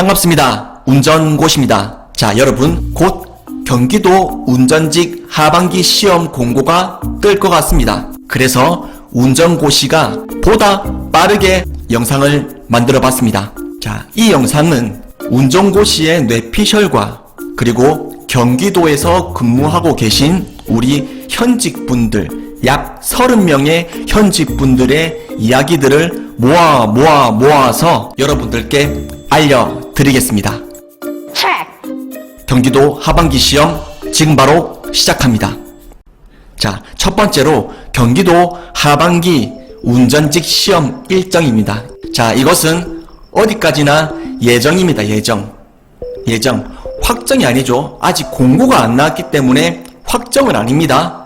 반갑습니다. 운전고시입니다. 자, 여러분, 곧 경기도 운전직 하반기 시험 공고가 뜰 것 같습니다. 그래서 운전고시가 보다 빠르게 영상을 만들어 봤습니다. 자, 이 영상은 운전고시의 뇌피셜과 그리고 경기도에서 근무하고 계신 우리 현직분들, 약 30명의 현직분들의 이야기들을 모아 모아 모아서 여러분들께 알려 드리겠습니다. 경기도 하반기 시험 지금 바로 시작합니다. 자, 첫 번째로 경기도 하반기 운전직 시험 일정입니다. 자, 이것은 어디까지나 예정입니다. 예정. 예정. 확정이 아니죠. 아직 공고가 안 나왔기 때문에 확정은 아닙니다.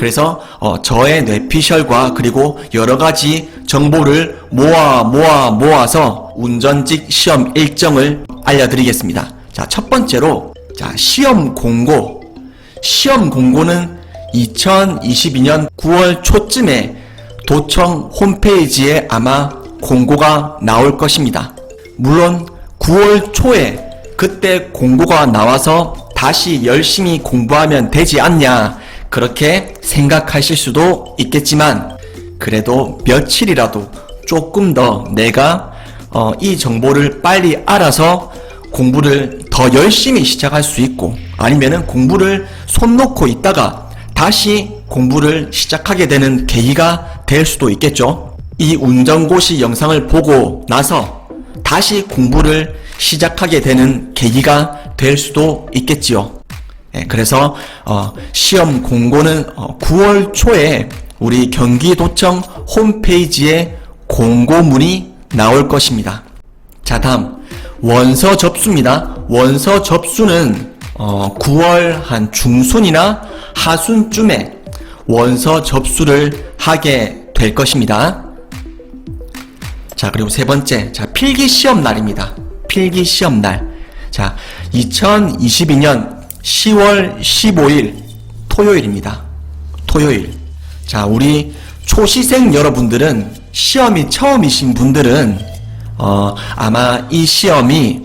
그래서 어, 저의 뇌피셜과 그리고 여러 가지 정보를 모아 모아 모아서 운전직 시험 일정을 알려드리겠습니다. 자, 첫 번째로 자, 시험 공고. 시험 공고는 2022년 9월 초쯤에 도청 홈페이지에 아마 공고가 나올 것입니다. 물론 9월 초에 그때 공고가 나와서 다시 열심히 공부하면 되지 않냐 그렇게 생각하실 수도 있겠지만 그래도 며칠이라도 조금 더 내가 어, 이 정보를 빨리 알아서 공부를 더 열심히 시작할 수 있고 아니면은 공부를 손 놓고 있다가 다시 공부를 시작하게 되는 계기가 될 수도 있겠죠. 이 운전고시 영상을 보고 나서 다시 공부를 시작하게 되는 계기가 될 수도 있겠지요. 예, 그래서 어, 시험 공고는 어, 9월 초에 우리 경기도청 홈페이지에 공고문이 나올 것입니다. 자, 다음 원서 접수입니다. 원서 접수는 어, 9월 한 중순이나 하순쯤에 원서 접수를 하게 될 것입니다. 자, 그리고 세 번째, 자, 필기 시험 날입니다. 필기 시험 날. 자, 2022년 10월 15일 토요일입니다. 토요일. 자, 우리 초시생 여러분들은 시험이 처음이신 분들은 어, 아마 이 시험이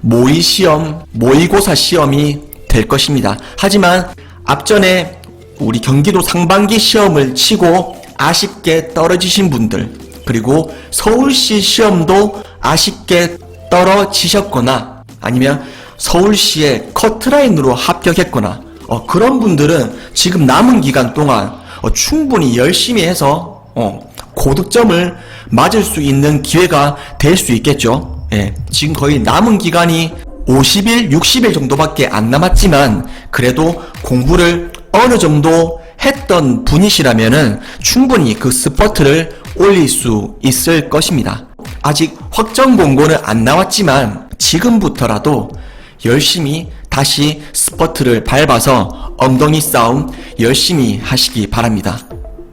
모의 시험, 모의고사 시험이 될 것입니다. 하지만 앞전에 우리 경기도 상반기 시험을 치고 아쉽게 떨어지신 분들, 그리고 서울시 시험도 아쉽게 떨어지셨거나 아니면 서울시의 커트라인으로 합격했거나 어, 그런 분들은 지금 남은 기간 동안 어, 충분히 열심히 해서 어, 고득점을 맞을 수 있는 기회가 될 수 있겠죠. 예, 지금 거의 남은 기간이 50일, 60일 정도밖에 안 남았지만 그래도 공부를 어느 정도 했던 분이시라면은 충분히 그 스퍼트를 올릴 수 있을 것입니다. 아직 확정 공고는 안 나왔지만 지금부터라도 열심히 다시 스퍼트를 밟아서 엉덩이 싸움 열심히 하시기 바랍니다.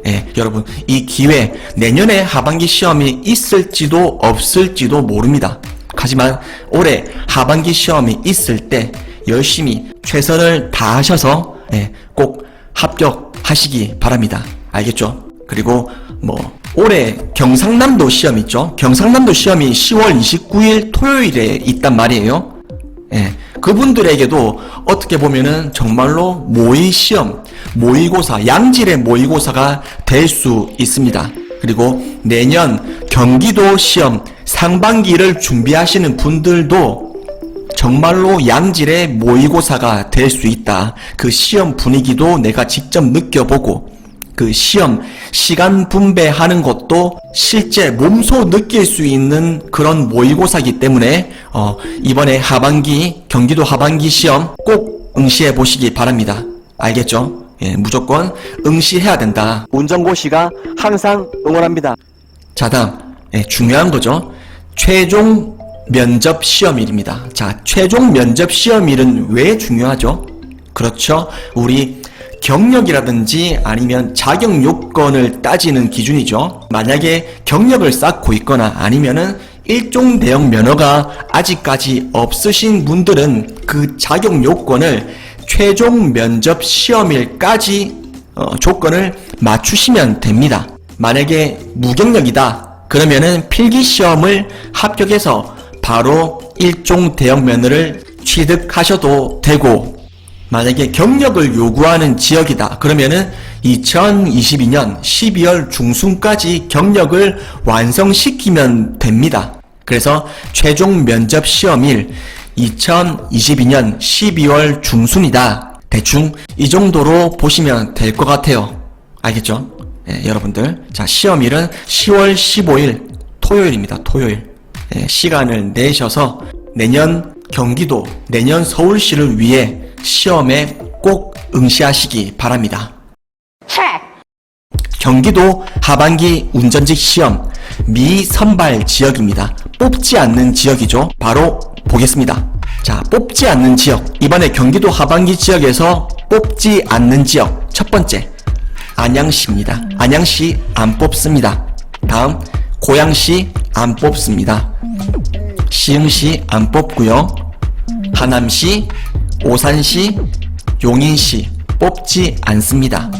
예, 여러분, 이 기회, 내년에 하반기 시험이 있을지도 없을지도 모릅니다. 하지만 올해 하반기 시험이 있을 때 열심히 최선을 다하셔서 예, 꼭 합격하시기 바랍니다. 알겠죠? 그리고 뭐 올해 경상남도 시험 있죠? 경상남도 시험이 10월 29일 토요일에 있단 말이에요. 예, 그분들에게도 어떻게 보면은 정말로 모의 시험, 모의고사, 양질의 모의고사가 될 수 있습니다. 그리고 내년 경기도 시험 상반기를 준비하시는 분들도 정말로 양질의 모의고사가 될 수 있다. 그 시험 분위기도 내가 직접 느껴보고 그 시험 시간 분배하는 것도 실제 몸소 느낄 수 있는 그런 모의고사이기 때문에 어, 이번에 하반기 경기도 하반기 시험 꼭 응시해 보시기 바랍니다. 알겠죠? 예, 무조건 응시해야 된다. 운전고시가 항상 응원합니다. 자, 다음 예, 중요한 거죠. 최종 면접 시험일입니다. 자, 최종 면접 시험일은 왜 중요하죠? 그렇죠. 우리 경력이라든지 아니면 자격 요건을 따지는 기준이죠. 만약에 경력을 쌓고 있거나 아니면은 일종 대형 면허가 아직까지 없으신 분들은 그 자격 요건을 최종 면접 시험일까지 어, 조건을 맞추시면 됩니다. 만약에 무경력이다. 그러면은 필기 시험을 합격해서 바로 일종 대형 면허를 취득하셔도 되고 만약에 경력을 요구하는 지역이다 그러면은 2022년 12월 중순까지 경력을 완성시키면 됩니다. 그래서 최종 면접 시험일 2022년 12월 중순이다. 대충 이 정도로 보시면 될 것 같아요. 알겠죠? 예, 여러분들. 자, 시험일은 10월 15일 토요일입니다. 토요일. 예, 시간을 내셔서 내년 경기도, 내년 서울시를 위해 시험에 꼭 응시하시기 바랍니다. 경기도 하반기 운전직 시험 미선발 지역입니다. 뽑지 않는 지역이죠. 바로 보겠습니다. 자, 뽑지 않는 지역. 이번에 경기도 하반기 지역에서 뽑지 않는 지역. 첫 번째. 안양시입니다. 안양시 안 뽑습니다. 다음, 고양시 안 뽑습니다. 시흥시 안 뽑고요. 하남시, 오산시, 용인시 뽑지 않습니다.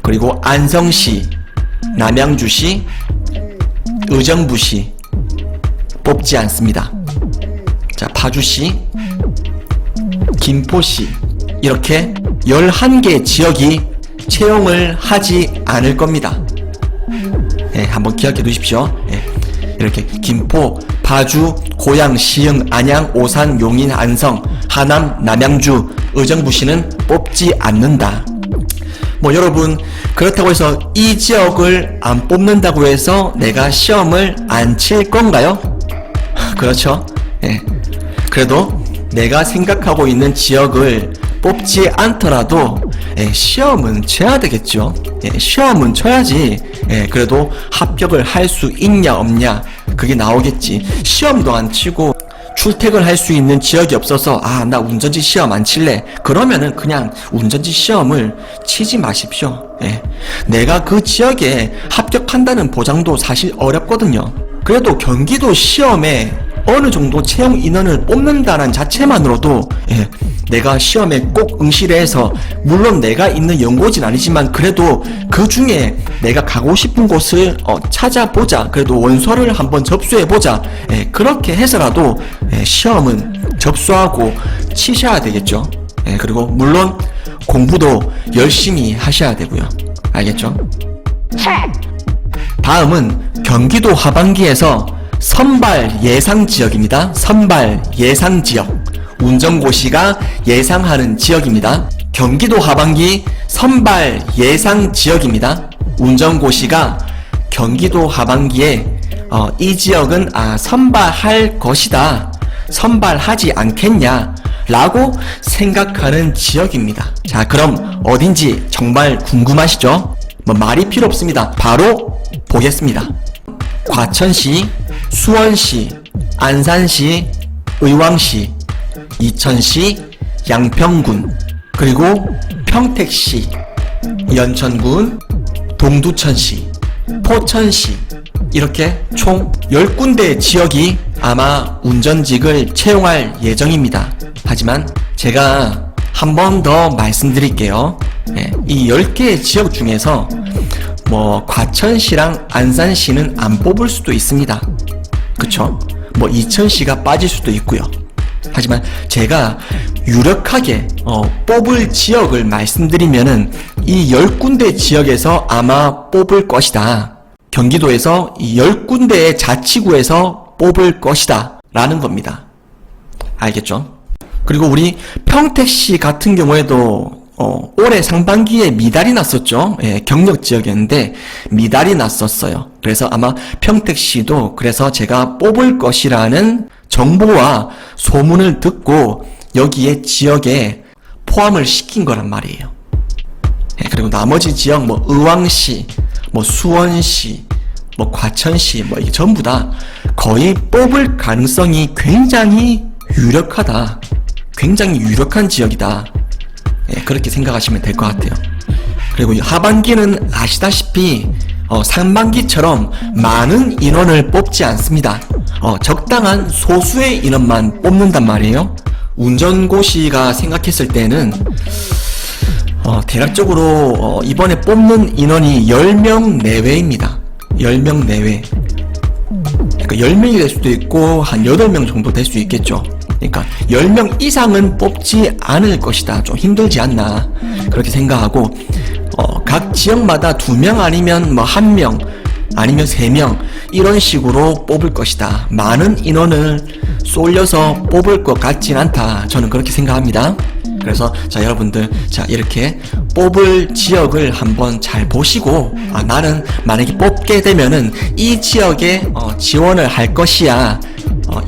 그리고 안성시, 남양주시, 의정부시 뽑지 않습니다. 자, 파주시, 김포시 이렇게 11개 지역이 채용을 하지 않을 겁니다. 예, 한번 기억해 두십시오. 예, 이렇게 김포, 파주, 고양, 시흥, 안양, 오산, 용인, 안성, 하남, 남양주, 의정부시는 뽑지 않는다. 뭐 여러분 그렇다고 해서 이 지역을 안 뽑는다고 해서 내가 시험을 안 칠 건가요? 그렇죠. 예. 그래도 내가 생각하고 있는 지역을 뽑지 않더라도 예, 시험은 쳐야 되겠죠. 예, 시험은 쳐야지. 예, 그래도 합격을 할 수 있냐 없냐 그게 나오겠지. 시험도 안 치고 출퇴근 할수 있는 지역이 없어서 아 나 운전지 시험 안 칠래. 그러면은 그냥 운전지 시험을 치지 마십시오. 예. 내가 그 지역에 합격한다는 보장도 사실 어렵거든요. 그래도 경기도 시험에 어느 정도 채용 인원을 뽑는다는 자체만으로도 예, 내가 시험에 꼭 응시를 해서 물론 내가 있는 연고진 아니지만 그래도 그 중에 내가 가고 싶은 곳을 어, 찾아보자. 그래도 원서를 한번 접수해보자. 예, 그렇게 해서라도 예, 시험은 접수하고 치셔야 되겠죠. 예, 그리고 물론 공부도 열심히 하셔야 되고요. 알겠죠? 다음은 경기도 하반기에서 선발 예상 지역입니다. 선발 예상 지역. 운전고시가 예상하는 지역입니다. 경기도 하반기 선발 예상 지역입니다. 운전고시가 경기도 하반기에 어, 이 지역은 아, 선발할 것이다. 선발하지 않겠냐. 라고 생각하는 지역입니다. 자, 그럼 어딘지 정말 궁금하시죠? 뭐 말이 필요 없습니다. 바로 보겠습니다. 과천시, 수원시, 안산시, 의왕시, 이천시, 양평군, 그리고 평택시, 연천군, 동두천시, 포천시, 이렇게 총 10군데 지역이 아마 운전직을 채용할 예정입니다. 하지만 제가 한 번 더 말씀드릴게요. 예, 이 10개의 지역 중에서 뭐 과천시랑 안산시는 안 뽑을 수도 있습니다. 그쵸? 뭐 이천시가 빠질 수도 있고요. 하지만 제가 유력하게 어, 뽑을 지역을 말씀드리면은 이 10군데 지역에서 아마 뽑을 것이다. 경기도에서 이 10군데의 자치구에서 뽑을 것이다. 라는 겁니다. 알겠죠? 그리고 우리 평택시 같은 경우에도 어, 올해 상반기에 미달이 났었죠. 예, 경력 지역이었는데 미달이 났었어요. 그래서 아마 평택시도 그래서 제가 뽑을 것이라는 정보와 소문을 듣고 여기에 지역에 포함을 시킨 거란 말이에요. 예, 그리고 나머지 지역 뭐 의왕시, 뭐 수원시, 뭐 과천시 뭐 이게 전부 다 거의 뽑을 가능성이 굉장히 유력하다. 굉장히 유력한 지역이다. 예, 그렇게 생각하시면 될 것 같아요. 그리고 이 하반기는 아시다시피 어, 상반기처럼 많은 인원을 뽑지 않습니다. 어, 적당한 소수의 인원만 뽑는단 말이에요. 운전고시가 생각했을 때는 어, 대략적으로 어, 이번에 뽑는 인원이 10명 내외입니다. 10명 내외. 그러니까 10명이 될 수도 있고 한 8명 정도 될 수 있겠죠. 그러니까 10명 이상은 뽑지 않을 것이다. 좀 힘들지 않나. 그렇게 생각하고 어, 각 지역마다 2명 아니면 뭐 1명 아니면 3명 이런 식으로 뽑을 것이다. 많은 인원을 쏠려서 뽑을 것 같진 않다. 저는 그렇게 생각합니다. 그래서 자 여러분들 자 이렇게 뽑을 지역을 한번 잘 보시고 아 나는 만약에 뽑게 되면은 이 지역에 어, 지원을 할 것이야 어,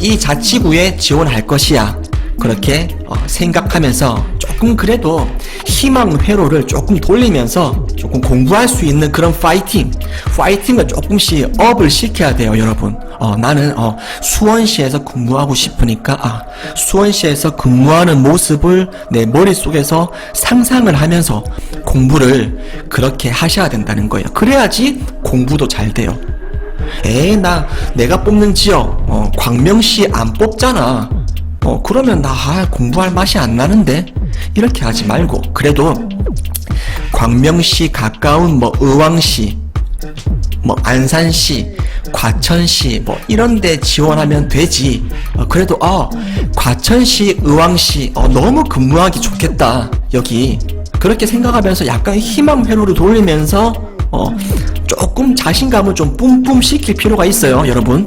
이 자치구에 지원할 것이야. 그렇게 어, 생각하면서 조금 그래도 희망 회로를 조금 돌리면서 조금 공부할 수 있는 그런 파이팅 파이팅을 조금씩 업을 시켜야 돼요 여러분. 어, 나는 어, 수원시에서 근무하고 싶으니까 아, 수원시에서 근무하는 모습을 내 머릿속에서 상상을 하면서 공부를 그렇게 하셔야 된다는 거예요. 그래야지 공부도 잘 돼요 에이 나 내가 뽑는 지역 어, 광명시 안 뽑잖아. 어 그러면 나 아, 공부할 맛이 안 나는데? 이렇게 하지 말고. 그래도 광명시 가까운 뭐 의왕시 뭐 안산시 과천시 뭐 이런데 지원하면 되지. 어, 그래도 어 과천시 의왕시 어, 너무 근무하기 좋겠다. 여기. 그렇게 생각하면서 약간 희망 회로를 돌리면서 어 조금 자신감을 좀 뿜뿜 시킬 필요가 있어요 여러분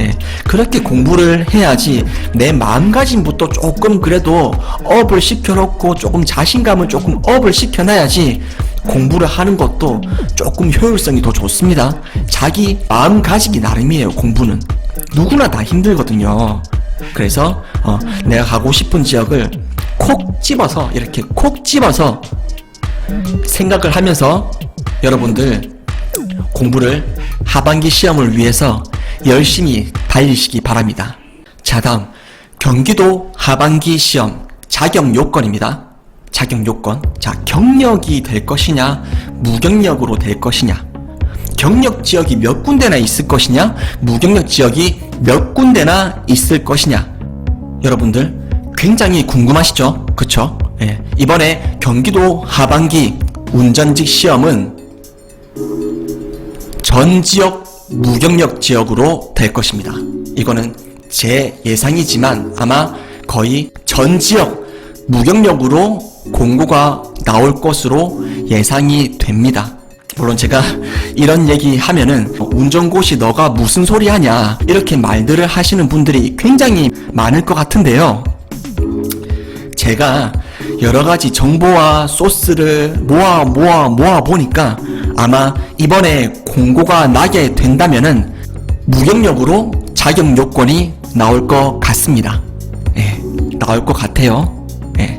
예, 그렇게 공부를 해야지 내 마음가짐부터 조금 그래도 업을 시켜놓고 조금 자신감을 조금 업을 시켜놔야지 공부를 하는 것도 조금 효율성이 더 좋습니다. 자기 마음가짐이 나름이에요, 공부는. 누구나 다 힘들거든요. 그래서 어, 내가 가고 싶은 지역을 콕 집어서 이렇게 콕 집어서 생각을 하면서 여러분들 공부를 하반기 시험을 위해서 열심히 달리시기 바랍니다. 자, 다음 경기도 하반기 시험 자격 요건입니다. 자격 요건. 자, 경력이 될 것이냐, 무경력으로 될 것이냐. 경력 지역이 몇 군데나 있을 것이냐, 무경력 지역이 몇 군데나 있을 것이냐. 여러분들 굉장히 궁금하시죠? 그쵸? 예. 이번에 경기도 하반기 운전직 시험은 전 지역 무경력 지역으로 될 것입니다. 이거는 제 예상이지만 아마 거의 전 지역 무경력으로 공고가 나올 것으로 예상이 됩니다. 물론 제가 이런 얘기 하면은 운전고시 너가 무슨 소리 하냐 이렇게 말들을 하시는 분들이 굉장히 많을 것 같은데요. 제가 여러 가지 정보와 소스를 모아 모아 모아 보니까 아마 이번에 공고가 나게 된다면은 무경력으로 자격 요건이 나올 것 같습니다. 예, 나올 것 같아요. 예.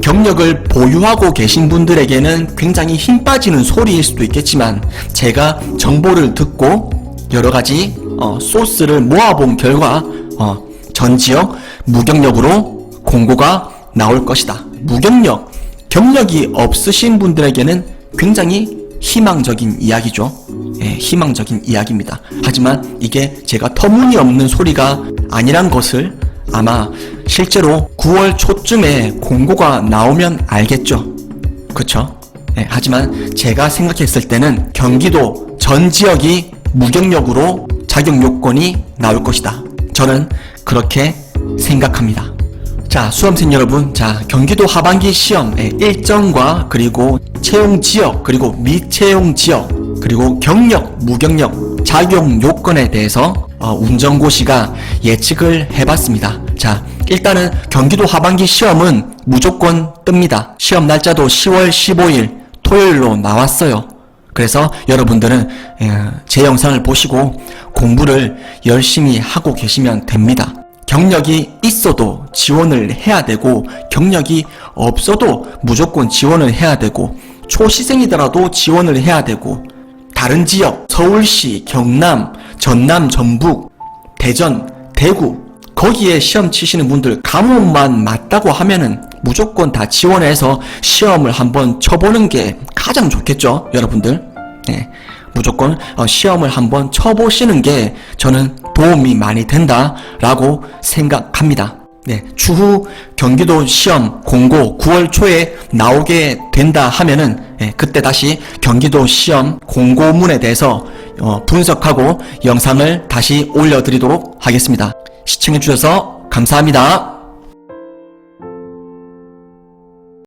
경력을 보유하고 계신 분들에게는 굉장히 힘 빠지는 소리일 수도 있겠지만 제가 정보를 듣고 여러 가지 어, 소스를 모아본 결과 어, 전 지역 무경력으로 공고가 나올 것이다. 무경력, 경력이 없으신 분들에게는 굉장히 희망적인 이야기죠. 예, 희망적인 이야기입니다. 하지만 이게 제가 터무니없는 소리가 아니란 것을 아마 실제로 9월 초쯤에 공고가 나오면 알겠죠. 그쵸? 예, 하지만 제가 생각했을 때는 경기도 전 지역이 무경력으로 자격 요건이 나올 것이다. 저는 그렇게 생각합니다. 자, 수험생 여러분, 자, 경기도 하반기 시험의 일정과 그리고 채용 지역, 그리고 미채용 지역, 그리고 경력, 무경력, 자격 요건에 대해서 어, 운전고시가 예측을 해봤습니다. 자, 일단은 경기도 하반기 시험은 무조건 뜹니다. 시험 날짜도 10월 15일 토요일로 나왔어요. 그래서 여러분들은 예, 제 영상을 보시고 공부를 열심히 하고 계시면 됩니다. 경력이 있어도 지원을 해야 되고 경력이 없어도 무조건 지원을 해야 되고 초시생이더라도 지원을 해야 되고 다른 지역 서울시, 경남, 전남, 전북, 대전, 대구 거기에 시험 치시는 분들 과목만 맞다고 하면은 무조건 다 지원해서 시험을 한번 쳐보는 게 가장 좋겠죠, 여러분들. 네, 무조건 어, 시험을 한번 쳐보시는 게 저는 도움이 많이 된다라고 생각합니다. 네, 추후 경기도 시험 공고 9월 초에 나오게 된다 하면은 예, 그때 다시 경기도 시험 공고문에 대해서 어, 분석하고 영상을 다시 올려드리도록 하겠습니다. 시청해주셔서 감사합니다.